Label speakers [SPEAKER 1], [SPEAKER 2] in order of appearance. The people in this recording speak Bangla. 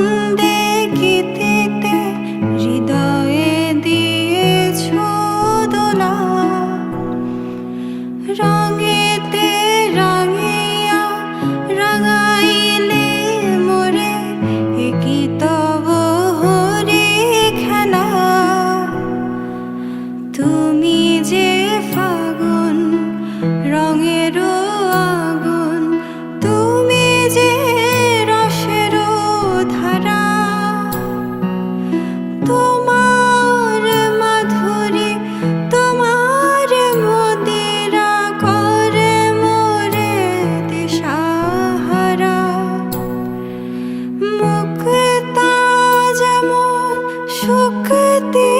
[SPEAKER 1] ছন্দে হৃদয়ে রঙে with.